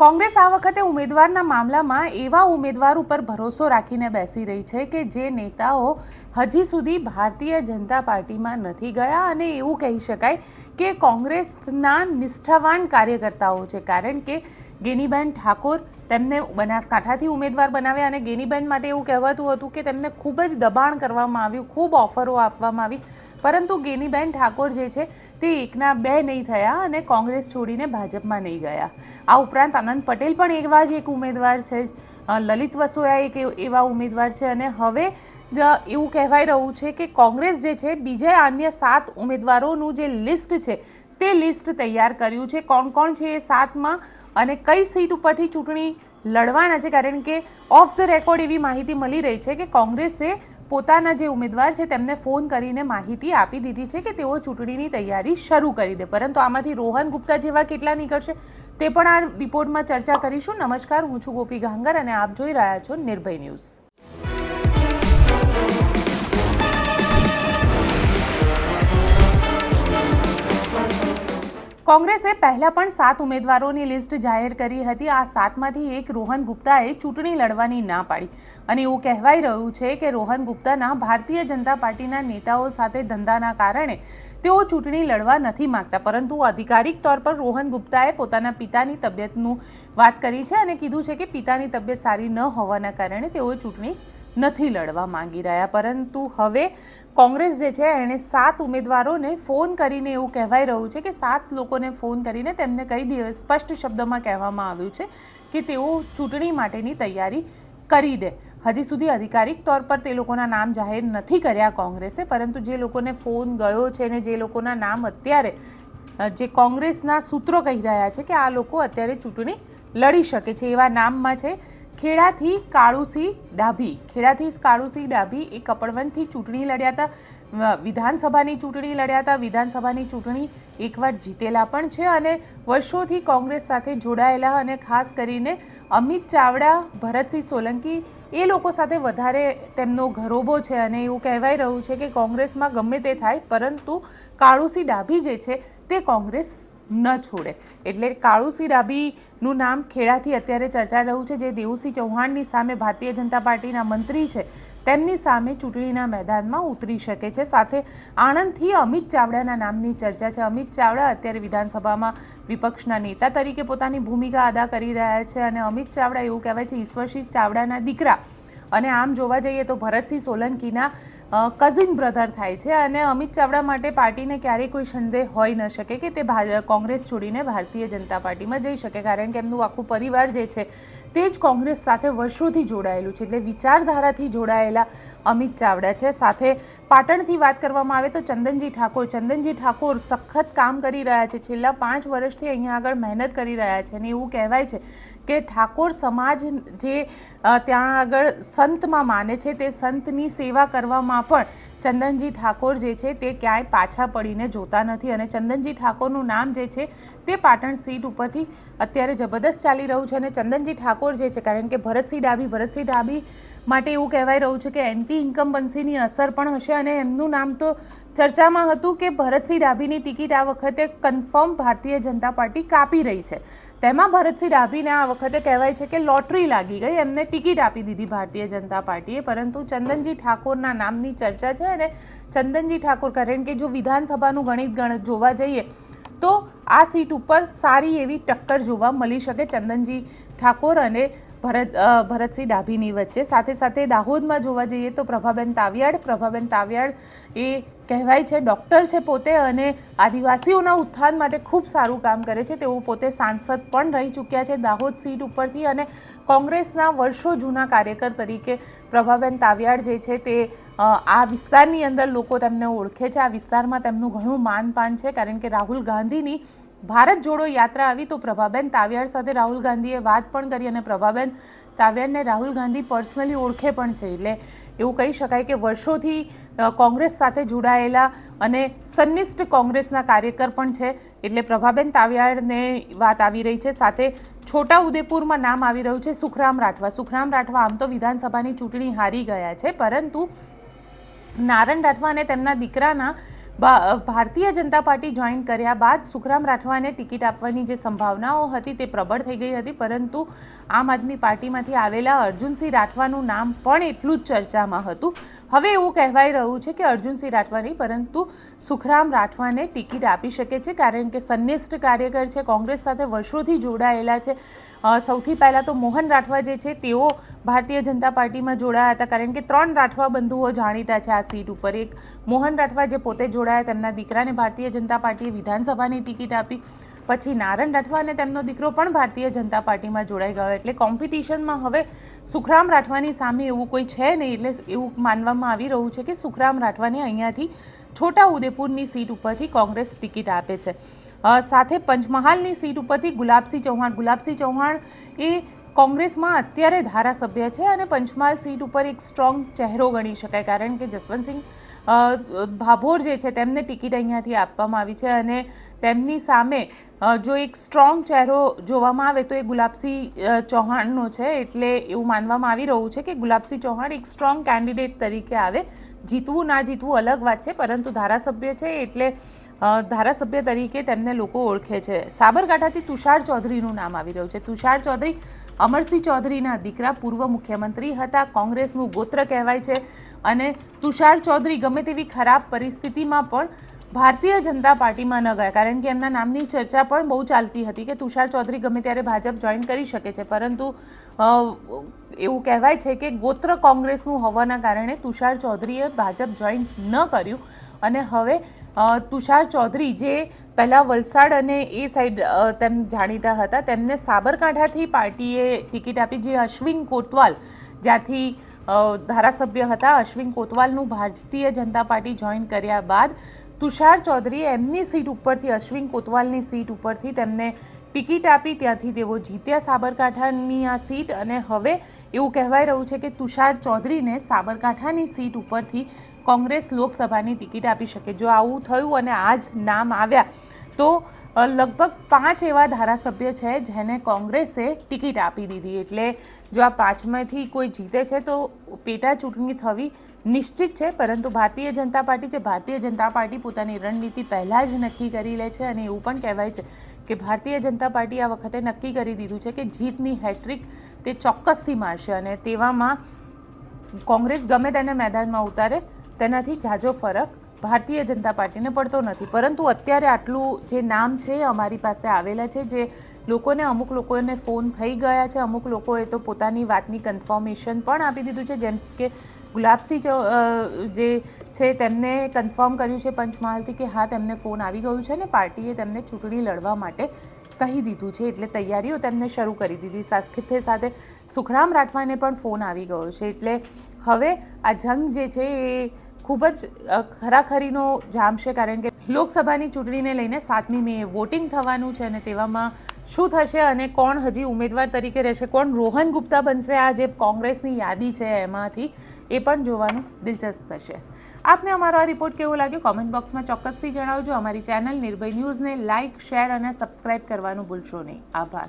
કોંગ્રેસ આ વખતે ઉમેદવારના મામલામાં એવા ઉમેદવાર ઉપર ભરોસો રાખીને બેસી રહી છે કે જે નેતાઓ હજી સુધી ભારતીય જનતા પાર્ટીમાં નથી ગયા અને એવું કહી શકાય કે કોંગ્રેસના નિષ્ઠાવાન કાર્યકર્તાઓ છે. કારણ કે ગેનીબેન ઠાકોર તેમને બનાસકાંઠાથી ઉમેદવાર બનાવ્યા અને ગેનીબેન માટે એવું કહેવાતું હતું કે તેમને ખૂબ જ દબાણ કરવામાં આવ્યું, ખૂબ ઓફરો આપવામાં આવી. પરંતુ ગેનીબેન ઠાકોર જે છે તે એકના બે નહીં થયા અને કોંગ્રેસ છોડીને ભાજપમાં નહીં ગયા. આ ઉપરાંત અનંત પટેલ પણ એવા જ એક ઉમેદવાર છે. લલિત વસોયા એક એવા ઉમેદવાર છે અને હવે એવું કહેવાય રહ્યું છે કે કોંગ્રેસ જે છે, બીજા અન્ય સાત ઉમેદવારોનું જે લિસ્ટ છે, તે લિસ્ટ તૈયાર કર્યું છે. કોણ કોણ છે એ સાતમાં અને કઈ સીટ ઉપરથી ચૂંટણી લડવાના છે? કારણ કે ઓફ ધ રેકોર્ડ એવી માહિતી મળી રહી છે કે કોંગ્રેસે પોતાના જે ઉમેદવાર છે તેમને ફોન કરીને માહિતી આપી દીધી છે કે તેઓ ચૂંટણીની તૈયારી શરૂ કરી દે. પરંતુ આમાંથી રોહન ગુપ્તા જેવા કેટલા નીકળશે તે પણ આ રિપોર્ટમાં ચર્ચા કરીશું. નમસ્કાર, હું છું ગોપી ગાંગર અને આપ જોઈ રહ્યા છો નિર્ભય ન્યૂઝ. કોંગ્રેસે પહેલા પણ સાત ઉમેદવારોની લિસ્ટ જાહેર કરી હતી. આ સાતમાંથી એક રોહન ગુપ્તાએ ચૂંટણી લડવાની ના પાડી. અને એવું કહેવાઈ રહ્યું છે કે રોહન ગુપ્તાના ભારતીય જનતા પાર્ટીના નેતાઓ સાથે ધંધાના કારણે તેઓ ચૂંટણી લડવા નથી માંગતા. પરંતુ અધિકારિક તौर પર રોહન ગુપ્તાએ પોતાના પિતાની તબિયતનું વાત કરી છે અને કીધું છે કે પિતાની તબિયત સારી ન હોવાના કારણે તેઓ ચૂંટણી નથી લડવા માંગી રહ્યા. પરંતુ હવે કોંગ્રેસ જે છે, એણે સાત ઉમેદવારોને ફોન કરીને એવું કહેવાય રહ્યું છે કે સાત લોકોને ફોન કરીને તેમને કઈ દિવસ સ્પષ્ટ શબ્દમાં કહેવામાં આવ્યું છે કે તેઓ ચૂંટણી માટેની તૈયારી કરી દે. હજી સુધી અધિકારિક તौर પર તે લોકોના નામ જાહેર નથી કર્યા કોંગ્રેસે, પરંતુ જે લોકોને ફોન ગયો છે ને જે લોકોના નામ અત્યારે જે કોંગ્રેસના સૂત્રો કહી રહ્યા છે કે આ લોકો અત્યારે ચૂંટણી લડી શકે છે. એવા નામમાં છે ખેડાથી કાળુસિંહ ડાભી. ખેડાથી કાળુસિંહ ડાભી એ કપડવંતથી ચૂંટણી લડ્યા હતા. વિધાનસભાની ચૂંટણી લડ્યા હતા. વિધાનસભાની ચૂંટણી એકવાર જીતેલા પણ છે અને વર્ષોથી કોંગ્રેસ સાથે જોડાયેલા અને ખાસ કરીને અમિત ચાવડા, ભરતસિંહ સોલંકી એ લોકો સાથે વધારે તેમનો ઘરોબો છે અને એવું કહેવાય રહ્યું છે કે કોંગ્રેસમાં ગમે તે થાય, પરંતુ કાળુસી ડાભી જે છે તે કોંગ્રેસ ન છોડે. એટલે કાળુસિંહ રાબીનું નામ ખેડાથી અત્યારે ચર્ચાઈ રહ્યું છે. જે દેવુસિંહ ચૌહાણની સામે ભારતીય જનતા પાર્ટીના મંત્રી છે, તેમની સામે ચૂંટણીના મેદાનમાં ઉતરી શકે છે. સાથે આણંદથી અમિત ચાવડાના નામની ચર્ચા છે. અમિત ચાવડા અત્યારે વિધાનસભામાં વિપક્ષના નેતા તરીકે પોતાની ભૂમિકા અદા કરી રહ્યા છે અને અમિત ચાવડા એવું કહેવાય છે, ઈશ્વરસિંહ ચાવડાના દીકરા. અને આમ જોવા જઈએ તો ભરતસિંહ સોલંકીના કઝિન બ્રધર થાય છે અને અમિત ચાવડા માટે પાર્ટીને ક્યારેય કોઈ સંદેહ હોઈ ન શકે કે તે કોંગ્રેસ છોડીને ભારતીય જનતા પાર્ટીમાં જઈ શકે. કારણ કે એમનું આખું પરિવાર જે છે તે જ કોંગ્રેસ સાથે વર્ષોથી જોડાયેલું છે. એટલે વિચારધારાથી જોડાયેલા અમિત ચાવડા છે. સાથે પાટણથી વાત કરવામાં આવે તો ચંદનજી ઠાકોર. ચંદનજી ઠાકોર સખત કામ કરી રહ્યા છે. છેલ્લા પાંચ વર્ષથી અહીંયા આગળ મહેનત કરી રહ્યા છે અને એવું કહેવાય છે કે ઠાકોર સમાજ જે ત્યાં આગળ સંતમાં માને છે તે સંતની સેવા કરવામાં પણ ચંદનજી ઠાકોર જે છે તે ક્યાંય પાછા પડીને જોતા નથી અને ચંદનજી ઠાકોરનું નામ જે છે તે પાટણ સીટ ઉપરથી અત્યારે જબરદસ્ત ચાલી રહ્યું છે અને ચંદનજી ઠાકોર જે છે, કારણ કે ભરતસિંહ ડાભી ભરતસિંહ ડાભી માટે એવું કહેવાય રહ્યું છે કે એન્ટી ઇન્કમ્બન્સીની અસર પણ હશે અને એમનું નામ તો ચર્ચામાં હતું કે ભરતસિંહ ડાભીની ટિકિટ આ વખતે કન્ફર્મ ભારતીય જનતા પાર્ટી કાપી રહી છે. તેમાં ભરતસિંહ ડાભીને આ વખતે કહેવાય છે કે લોટરી લાગી ગઈ. એમને ટિકિટ આપી દીધી ભારતીય જનતા પાર્ટીએ. પરંતુ ચંદનજી ઠાકોરના નામની ચર્ચા છે અને ચંદનજી ઠાકોર કારણ કે જો વિધાનસભાનું ગણિત ગણ, જોવા જઈએ, તો આ સીટ ઉપર સારી એવી ટક્કર જોવા મળી શકે ચંદનજી ઠાકોર અને ભરત ભરતસિંહ ડાભીની વચ્ચે. સાથે સાથે દાહોદમાં જોવા જઈએ તો પ્રભાબેન તાવિયાડ પ્રભાબેન તાવિયાડ એ કહેવાય છે, ડૉક્ટર છે પોતે અને આદિવાસીઓના ઉત્થાન માટે ખૂબ સારું કામ કરે છે. તેઓ પોતે સાંસદ પણ રહી ચૂક્યા છે દાહોદ સીટ ઉપરથી અને કોંગ્રેસના વર્ષો જૂના કાર્યકર તરીકે પ્રભાબેન તાવિયાડ જે છે તે આ વિસ્તારની અંદર લોકો તેમને ઓળખે છે. આ વિસ્તારમાં તેમનું ઘણું માનપાન છે, કારણ કે રાહુલ ગાંધીની ભારત જોડો યાત્રા આવી તો પ્રભાબેન તાવિયાર સાથે રાહુલ ગાંધીએ વાત પણ કરી અને પ્રભાબેન તાવિયાડને રાહુલ ગાંધી પર્સનલી ઓળખે પણ છે. એટલે એવું કહી શકાય કે વર્ષોથી કોંગ્રેસ સાથે જોડાયેલા અને સન્નિષ્ઠ કોંગ્રેસના કાર્યકર પણ છે. એટલે પ્રભાબેન તાવિયારને વાત આવી રહી છે. સાથે છોટા ઉદેપુરમાં નામ આવી રહ્યું છે સુખરામ રાઠવા. સુખરામ રાઠવા આમ તો વિધાનસભાની ચૂંટણી હારી ગયા છે, પરંતુ નારણ રાઠવા અને તેમના દીકરાના ભારતીય જનતા પાર્ટી જોઈન કર્યા બાદ સુખરામ રાઠવાને ટિકિટ આપવાની જે સંભાવનાઓ હતી તે પ્રબળ થઈ ગઈ હતી, પરંતુ આમ આદમી પાર્ટીમાંથી આવેલા અર્જુનસિંહ રાઠવાનું નામ પણ એટલું જ ચર્ચામાં હતું. હવે એવું કહેવાય રહ્યું છે કે અર્જુનસિંહ રાઠવા નહીં પરંતુ સુખરામ રાઠવાને ટિકિટ આપી શકે છે, કારણ કે સંનિષ્ઠ કાર્યકર છે, કોંગ્રેસ સાથે વર્ષોથી જોડાયેલા છે. સૌથી પહેલાં તો મોહન રાઠવા જે છે, તેઓ ભારતીય જનતા પાર્ટીમાં જોડાયા હતા, કારણ કે ત્રણ રાઠવા બંધુઓ જાણીતા છે આ સીટ ઉપર. એક મોહન રાઠવા જે પોતે જોડાયા, તેમના દીકરાને ભારતીય જનતા પાર્ટીએ વિધાનસભાની ટિકિટ આપી. પછી નારણ રાઠવા અને તેમનો દીકરો પણ ભારતીય જનતા પાર્ટીમાં જોડાઈ ગયો. એટલે કોમ્પિટિશનમાં હવે સુખરામ રાઠવાની સામે એવું કોઈ છે નહીં. એટલે એવું માનવામાં આવી રહ્યું છે કે સુખરામ રાઠવાને અહીંયાથી છોટા ઉદેપુરની સીટ ઉપરથી કોંગ્રેસ ટિકિટ આપે છે. સાથે પંચમહાલની સીટ ઉપરથી ગુલાબસિંહ ચૌહાણ. ગુલાબસિંહ ચૌહાણ એ કોંગ્રેસમાં અત્યારે ધારાસભ્ય છે અને પંચમહાલ સીટ ઉપર એક સ્ટ્રોંગ ચહેરો ગણી શકાય. કારણ કે જસવંતસિંહ ભાભોર જે છે તેમને ટિકિટ અહીંયાથી આપવામાં આવી છે અને તેમની સામે જો એક સ્ટ્રોંગ ચહેરો જોવામાં આવે તો એ ગુલાબસિંહ ચૌહાણનો છે. એટલે એવું માનવામાં આવી રહ્યું છે કે ગુલાબસિંહ ચૌહાણ એક સ્ટ્રોંગ કેન્ડિડેટ તરીકે આવે. જીતવું ના જીતવું અલગ વાત છે, પરંતુ ધારાસભ્ય છે એટલે ધારાસભ્ય તરીકે તેમને લોકો ઓળખે છે. સાબરકાંઠાથી તુષાર ચૌધરીનું નામ આવી રહ્યું છે. તુષાર ચૌધરી, અમરસિંહ ચૌધરીના દીકરા પૂર્વ મુખ્યમંત્રી હતા. કોંગ્રેસનું ગોત્ર કહેવાય છે. અને તુષાર ચૌધરી ગમે તેવી ખરાબ પરિસ્થિતિમાં પણ ભારતીય જનતા પાર્ટીમાં ન ગયા, કારણ કે એમના નામની ચર્ચા પણ બહુ ચાલતી હતી કે તુષાર ચૌધરી ગમે ત્યારે ભાજપ જોઈન કરી શકે છે. પરંતુ એવું કહેવાય છે કે ગોત્ર કોંગ્રેસનું હોવાના કારણે તુષાર ચૌધરીએ ભાજપ જોઈન ન કર્યું. અને હવે તુષાર ચૌધરી જે પહેલાં વલસાડ અને એ સાઈડ તેમ જાણીતા હતા, તેમને સાબરકાંઠાથી પાર્ટીએ ટિકિટ આપી, જે અશ્વિન કોટવાલ જ્યાંથી ધારાસભ્ય હતા, અશ્વિન કોતવાલનું ભારતીય જનતા પાર્ટી જોઈન કર્યા બાદ તુષાર ચૌધરીએ એમની સીટ ઉપરથી અશ્વિન કોતવાલની સીટ ઉપરથી તેમને ટિકિટ આપી, ત્યાંથી તેઓ જીત્યા સાબરકાંઠાની આ સીટ. અને હવે એવું કહેવાય રહ્યું છે કે તુષાર ચૌધરીને સાબરકાંઠાની સીટ ઉપરથી કોંગ્રેસ લોકસભાની ટિકિટ આપી શકે. જો આવું થયું અને આ જ નામ આવ્યા, તો લગભગ પાંચ એવા ધારાસભ્ય છે જેને કોંગ્રેસે ટિકિટ આપી દીધી. એટલે જો આ પાંચમાંથી કોઈ જીતે છે તો પેટા ચૂંટણી થવી નિશ્ચિત છે, પરંતુ ભારતીય જનતા પાર્ટી છે, ભારતીય જનતા પાર્ટી પોતાની રણનીતિ પહેલાં જ નક્કી કરી લે છે અને એવું પણ કહેવાય છે કે ભારતીય જનતા પાર્ટી આ વખતે નક્કી કરી દીધું છે કે જીતની હેટ્રિક તે ચોક્કસથી મારશે અને તેવામાં કોંગ્રેસ ગમે તેને મેદાનમાં ઉતારે, તેનાથી જાજો ફરક ભારતીય જનતા પાર્ટીને પડતો નથી. પરંતુ અત્યારે આટલું જે નામ છે અમારી પાસે આવેલા છે, જે લોકોને અમુક લોકોને ફોન થઈ ગયા છે, અમુક લોકોએ તો પોતાની વાતની કન્ફર્મેશન પણ આપી દીધું છે, જેમ કે ગુલાબસિંહ જે છે તેમને કન્ફર્મ કર્યું છે પંચમહાલથી કે હા, તેમને ફોન આવી ગયું છે ને પાર્ટીએ તેમને ચૂંટણી લડવા માટે કહી દીધું છે, એટલે તૈયારીઓ તેમને શરૂ કરી દીધી. સાથે સાથે સુખરામ રાઠવાને પણ ફોન આવી ગયો છે. એટલે હવે આ જંગ જે છે એ ખૂબ જ ખરાખરીનો જામશે કારણ કે લોકસભાની ચૂંટણીને લઈને સાતમી મે વોટિંગ થવાનું છે અને તેવામાં શું થશે અને કોણ હજી ઉમેદવાર તરીકે રહેશે, કોણ રોહન ગુપ્તા બનશે, આ જે કોંગ્રેસની યાદી છે એમાંથી, એ પણ જોવાનું દિલચસ્પ થશે. આપને અમારો આ રિપોર્ટ કેવો લાગ્યો? કોમેન્ટ બોક્સમાં ચોક્કસથી જણાવજો. અમારી ચેનલ નિર્ભય ન્યૂઝને લાઇક શેર અને સબસ્ક્રાઇબ કરવાનું ભૂલશો નહીં. આભાર.